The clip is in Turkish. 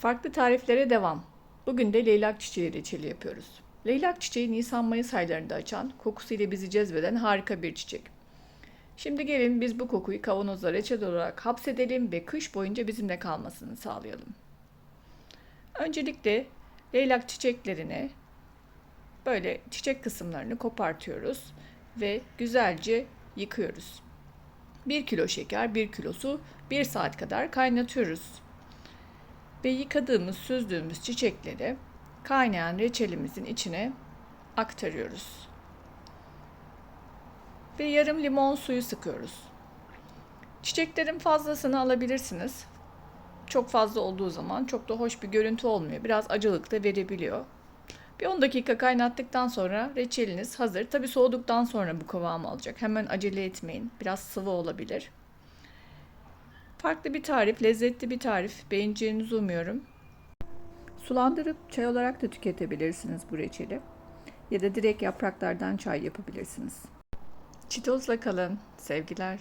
Farklı tariflere devam. Bugün de leylak çiçeği reçeli yapıyoruz. Leylak çiçeği Nisan-Mayıs aylarında açan, kokusuyla bizi cezbeden harika bir çiçek. Şimdi gelin biz bu kokuyu kavanozda reçel olarak hapsedelim ve kış boyunca bizimle kalmasını sağlayalım. Öncelikle leylak çiçeklerini böyle çiçek kısımlarını kopartıyoruz ve güzelce yıkıyoruz. 1 kilo şeker, 1 kilo su, 1 saat kadar kaynatıyoruz. Ve yıkadığımız, süzdüğümüz çiçekleri kaynayan reçelimizin içine aktarıyoruz. Ve yarım limon suyu sıkıyoruz. Çiçeklerin fazlasını alabilirsiniz. Çok fazla olduğu zaman çok da hoş bir görüntü olmuyor. Biraz acılık da verebiliyor. Bir 10 dakika kaynattıktan sonra reçeliniz hazır. Tabi soğuduktan sonra bu kıvamı alacak. Hemen acele etmeyin. Biraz sıvı olabilir. Farklı bir tarif, lezzetli bir tarif. Beğeneceğinizi umuyorum. Sulandırıp çay olarak da tüketebilirsiniz bu reçeli. Ya da direkt yapraklardan çay yapabilirsiniz. Çitozla kalın. Sevgiler.